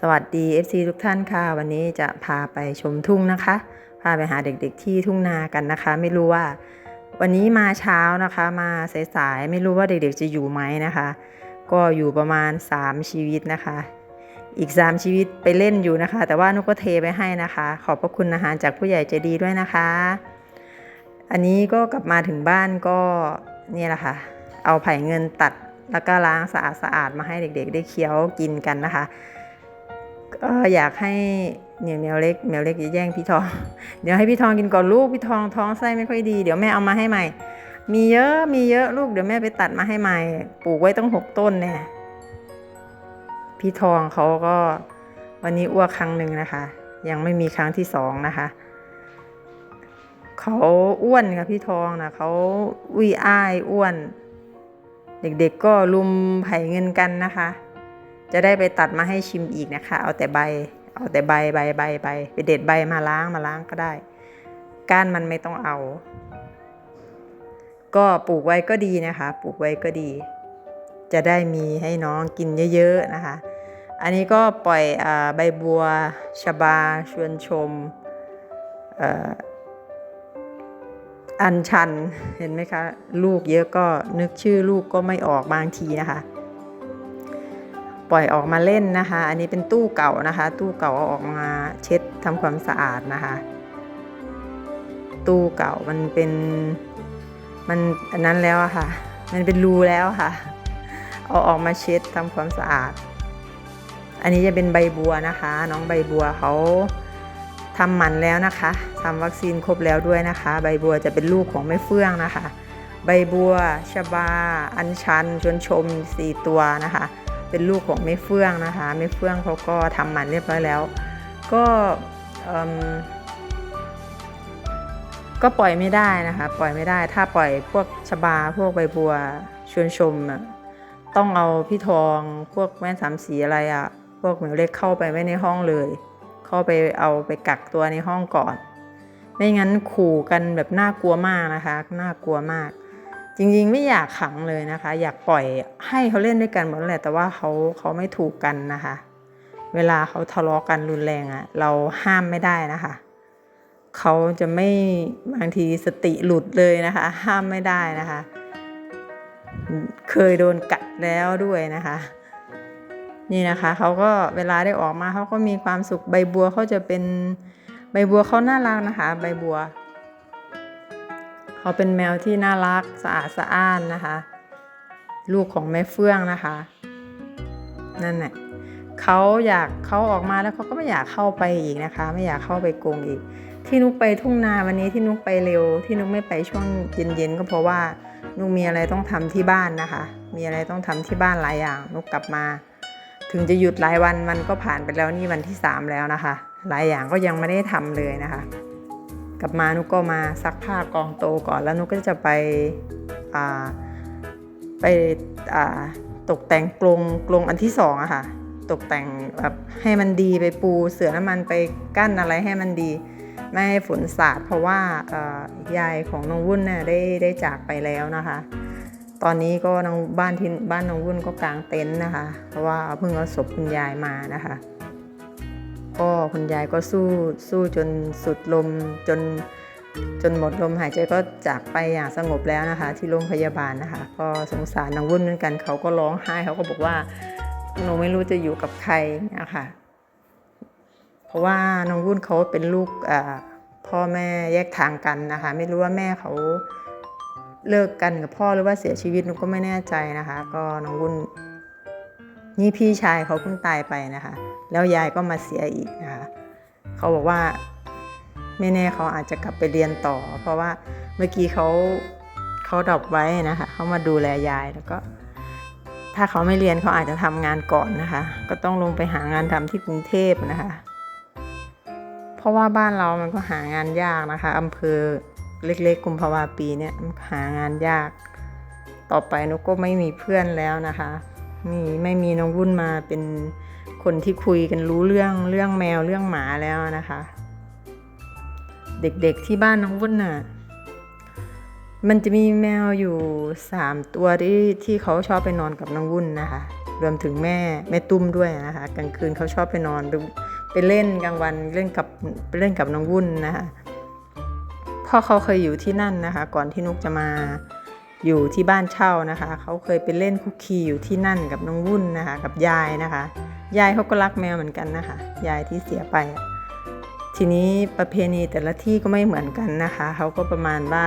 สวัสดี FC ทุกท่านค่ะ วันนี้จะพาไปชมทุ่งนะคะ พาไปหาเด็กๆที่ทุ่งนากันนะคะ ไม่รู้ว่า วันนี้มาเช้านะคะ มาสายๆไม่รู้ว่าเด็กๆจะอยู่ไหมนะคะ ก็อยู่ประมาณ 3 ชีวิตนะคะ อีก 3 ชีวิตไปเล่นอยู่นะคะ แต่ว่านุก็เทไปให้นะคะ ขอบพระคุณอาหารจากผู้ใหญ่ใจดีด้วยนะคะ อันนี้ก็กลับมาถึงบ้านก็เนี่ยแหละค่ะ เอาไผ่เงินตัดแล้วก็ล้างสะอาดๆมาให้เด็กๆ ได้เคี้ยวกินกันนะคะ ก็อยากให้เนียวเหนียวเล็กเหนียวเล็กอย่าแย่งพี่ทอง เดี๋ยวให้พี่ทองกินก่อนลูกพี่ทองท้องไส้ไม่ค่อยดีเดี๋ยวแม่เอามาให้ใหม่ มีเยอะมีเยอะลูกเดี๋ยวแม่ไปตัดมาให้ใหม่ ปลูกไว้ตั้งหกต้นแน่พี่ทองเขาก็วันนี้อ้วกครั้งหนึ่งนะคะ ยังไม่มีครั้งที่สองนะคะเขาอ้วนค่ะพี่ทองนะเขาอุ้ยอ้ายอ้วน เด็กๆก็ลุมไผ่เงินกันนะคะ จะได้ไปตัดมาให้ชิมอีกนะคะ เอาแต่ใบ เอาแต่ใบใบใบใบไปเด็ดใบมาล้างมาล้างก็ได้ ก้านมันไม่ต้องเอา ก็ปลูกไว้ก็ดีนะคะ ปลูกไว้ก็ดี จะได้มีให้น้องกินเยอะๆนะคะ อันนี้ก็ปล่อยอใบบัวชบาชวนชมอ่ออันชันเห็นไหมคะ ลูกเยอะก็นึกชื่อลูกก็ไม่ออกบางทีนะคะ ปล่อยออกมาเล่นนะคะ อันนี้เป็นตู้เก่านะคะ ตู้เก่าเอาออกมาเช็ดทำความสะอาดนะคะ ตู้เก่ามันเป็นมันอันนั้นแล้วอะค่ะ มันเป็นรูแล้วค่ะ เอาออกมาเช็ดทำความสะอาด อันนี้จะเป็นใบบัวนะคะ น้องใบบัวเขาทำหมันแล้วนะคะทำวัคซีนครบแล้วด้วยนะคะ ใบบัวจะเป็นลูกของแม่เฟื่องนะคะ ใบบัวชบา อัญชันชวนชมสี่ตัวนะคะ เป็นลูกของแม่เฟื่องนะคะแม่เฟื่องเขาก็ทำหมันเรียบร้อยแล้ว ก็ก็ปล่อยไม่ได้นะคะ ปล่อยไม่ได้ ถ้าปล่อยพวกชบาพวกใบบัวชวนชมอะต้องเอาพี่ทองพวกแม่สามสีอะไรอะ่ะพวกเหมียวเล็กเข้าไปไว้ในห้องเลย เข้าไปเอาไปกักตัวในห้องก่อน ไม่งั้นขู่กันแบบน่ากลัวมากนะคะ น่ากลัวมาก จริงๆ ไม่อยากขังเลยนะคะ อยากปล่อยให้เขาเล่นด้วยกันหมดแหละแต่ว่าเขาเขาไม่ถูกกันนะคะ เวลาเขาทะเลาะกันรุนแรงอะ่ะเราห้ามไม่ได้นะคะเขาจะไม่บางทีสติหลุดเลยนะคะ ห้ามไม่ได้นะคะ เคยโดนกัดแล้วด้วยนะคะ นี่นะคะเขาก็เวลาได้ออกมาเขาก็มีความสุขใบบัวเขาจะเป็นใบบัวเขาน่ารักนะคะ ใบบัว เขาเป็นแมวที่น่ารักสะอาดสะอ้านนะคะ ลูกของแม่เฟื่องนะคะ นั่นแหละเขาอยากเขาออกมาแล้วเขาก็ไม่อยากเข้าไปอีกนะคะ ไม่อยากเข้าไปโกงอีก ที่นุกไปทุ่งนาวันนี้ที่นุกไปเร็ว ที่นุกไม่ไปช่วงเย็นๆก็เพราะว่านุกมีอะไรต้องทำที่บ้านนะคะ มีอะไรต้องทำที่บ้านหลายอย่าง นุกกลับมา ถึงจะหยุดหลายวันมันก็ผ่านไปแล้วนี่วันที่สามแล้วนะคะ หลายอย่างก็ยังไม่ได้ทำเลยนะคะ กลับมานุกก็มาซักผ้ากองโตก่อน แล้วนุกก็จะไปไปตกแต่งกรงกรงอันที่สองอะค่ะ ตกแต่งแบบให้มันดีไปปูเสือน้ำมันไปกั้นอะไรให้มันดี ไม่ให้ฝนสาดเพราะว่ายายของน้องวุ่นเนี่ยได้ได้จากไปแล้วนะคะ ตอนนี้ก็น้องบ้านที่บ้านน้องวุ่นก็กางเต็นท์นะคะ เพราะว่าเพิ่งเอาศพคุณยายมานะคะ ก็คุณยายก็สู้สู้จนสุดลมจนจนหมดลมหายใจก็จากไปอย่างสงบแล้วนะคะ ที่โรงพยาบาลนะคะ ก็สงสารน้องวุ่นเหมือนกันเขาก็ร้องไห้เขาก็บอกว่าหนูไม่รู้จะอยู่กับใครนะคะเพราะว่าน้องวุ่นเขาเป็นลูกพ่อแม่แยกทางกันนะคะ ไม่รู้ว่าแม่เขาเลิกกันกับพ่อหรือว่าเสียชีวิตหนูก็ไม่แน่ใจนะคะ ก็น้องวุ่น นี่พี่ชายเขาเพิ่งตายไปนะคะ แล้วยายก็มาเสียอีกนะคะเขาบอกว่าไม่แน่เขาอาจจะกลับไปเรียนต่อ เพราะว่าเมื่อกี้เขาเขาดรอปไว้นะคะเขามาดูแลยายแล้วก็ ถ้าเขาไม่เรียนเขาอาจจะทำงานก่อนนะคะ ก็ต้องลงไปหางานทำที่กรุงเทพนะคะ เพราะว่าบ้านเรามันก็หางานยากนะคะอำเภอเล็กๆกุมภาวาปีเนี่ยมันหางานยาก ต่อไปนุกก็ไม่มีเพื่อนแล้วนะคะ มีไม่มีน้องวุ่นมาเป็นคนที่คุยกันรู้เรื่องเรื่องแมวเรื่องหมาแล้วนะคะ เด็กๆที่บ้านน้องวุ่นน่ะมันจะมีแมวอยู่สามตัวที่ที่เขาชอบไปนอนกับน้องวุ่นนะคะ รวมถึงแม่แม่ตุ้มด้วยนะคะ กลางคืนเขาชอบไปนอนไปไปเล่นกลางวันเล่นกับไปเล่นกับน้องวุ่นนะคะพ่อเขาเคยอยู่ที่นั่นนะคะ ก่อนที่นุกจะมา อยู่ที่บ้านเช่านะคะ เขาเคยไปเล่นคุกคีอยู่ที่นั่นกับน้องวุ่นนะคะ กับยายนะคะ ยายเขาก็รักแมวเหมือนกันนะคะ ยายที่เสียไปทีนี้ประเพณีแต่ละที่ก็ไม่เหมือนกันนะคะ เขาก็ประมาณว่า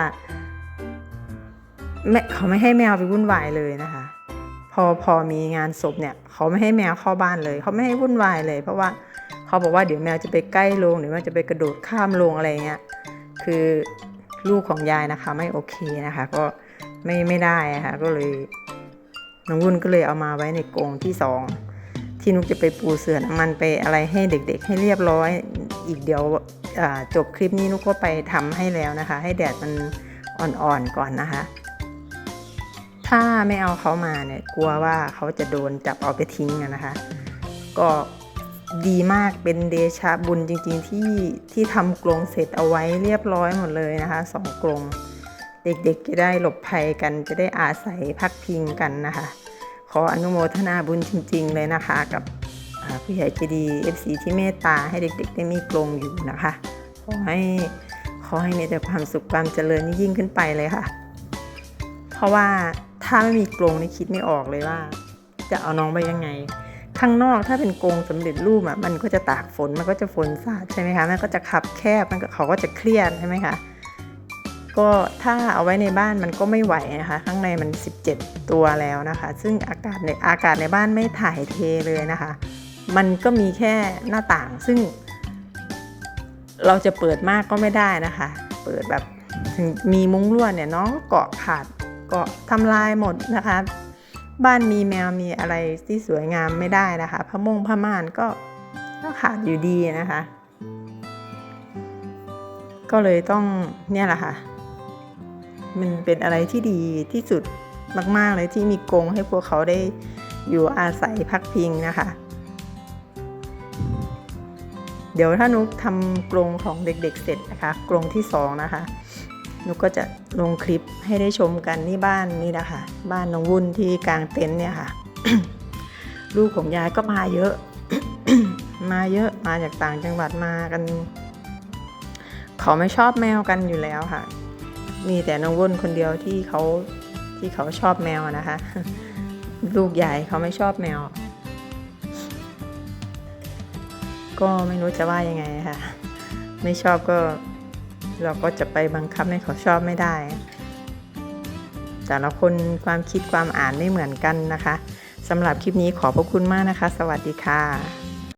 แม่เขาไม่ให้แมวไปวุ่นวายเลยนะคะ พอพอมีงานศพเนี่ย เขาไม่ให้แมวเข้าบ้านเลย เขาไม่ให้วุ่นวายเลย เพราะว่าเขาบอกว่าเดี๋ยวแมวจะไปใกล้โรงหรือว่าจะไปกระโดดข้ามโรงอะไรเงี้ย คือลูกของยายนะคะไม่โอเคนะคะ ก็ ไม่ไม่ได้ะค่ะก็เลยน้องวุ่นก็เลยเอามาไว้ในกรงที่สองที่นุกจะไปปูเสื่อน้ำมันไปอะไรให้เด็กๆ ให้เรียบร้อย อีกเดี๋ยวจบคลิปนี้นุกก็ไปทำให้แล้วนะคะ ให้แดดมันอ่อนๆก่อนนะคะ ถ้าไม่เอาเขามาเนี่ยกลัวว่าเขาจะโดนจับเอาไปทิ้งนะคะ ก็ดีมากเป็นเดชะบุญจริงๆที่ที่ทำกรงเสร็จเอาไว้เรียบร้อยหมดเลยนะคะสองกรง เด็กๆจะได้หลบภัยกันจะได้อาศัยพักพิงกันนะคะ ขออนุโมทนาบุญจริง ๆ เลยนะคะ กับผู้ใหญ่ใจดี FC ที่เมตตาให้เด็ก ๆ ได้มีกรงอยู่นะคะ ขอให้ขอให้มีแต่ความสุขความเจริญยิ่งขึ้นไปเลยค่ะ เพราะว่าถ้าไม่มีกรงนี่คิดไม่ออกเลยว่า จะเอาน้องไปยังไง ข้างนอกถ้าเป็นกรงสำเร็จรูปอะมันก็จะตากฝนมันก็จะฝนสาดใช่ไหมคะมันก็จะขับแคบมันก็เขาก็จะเครียดใช่ไหมคะ ก็ถ้าเอาไว้ในบ้านมันก็ไม่ไหวนะคะ ข้างในมัน 17 ตัวแล้วนะคะ ซึ่งอากาศในอากาศในบ้านไม่ถ่ายเทเลยนะคะ มันก็มีแค่หน้าต่างซึ่ง เราจะเปิดมากก็ไม่ได้นะคะ เปิดแบบถึงมีมุ้งลวดเนี่ยน้องเกาะขาดเกาะทำลายหมดนะคะ บ้านมีแมวมีอะไรที่สวยงามไม่ได้นะคะผ้ามงผ้าม่านก็ก็ขาดอยู่ดีนะคะ ก็เลยต้องเนี่ยแหละค่ะ มันเป็นอะไรที่ดีที่สุดมากๆเลยที่มีกรงให้พวกเขาได้อยู่อาศัยพักพิงนะคะ เดี๋ยวถ้านุกทำกรงของเด็กๆเสร็จนะคะ กรงที่สองนะคะนุกก็จะลงคลิปให้ได้ชมกันนี่บ้านนี่นะคะบ้านน้องวุ่นที่กลางเต็นท์เนี่ยค่ะ ลูกของยายก็มาเยอะ มาเยอะมาจากต่างจังหวัดมากัน เขาไม่ชอบแมวกันอยู่แล้วค่ะ มีแต่น้องวุ่นคนเดียวที่เขาที่เขาชอบแมวนะคะ ลูกใหญ่เขาไม่ชอบแมว ก็ไม่รู้จะว่ายังไงค่ะ ไม่ชอบก็เราก็จะไปบังคับให้เขาชอบไม่ได้ แต่ละคนความคิดความอ่านไม่เหมือนกันนะคะสำหรับคลิปนี้ขอบพระคุณมากนะคะ สวัสดีค่ะ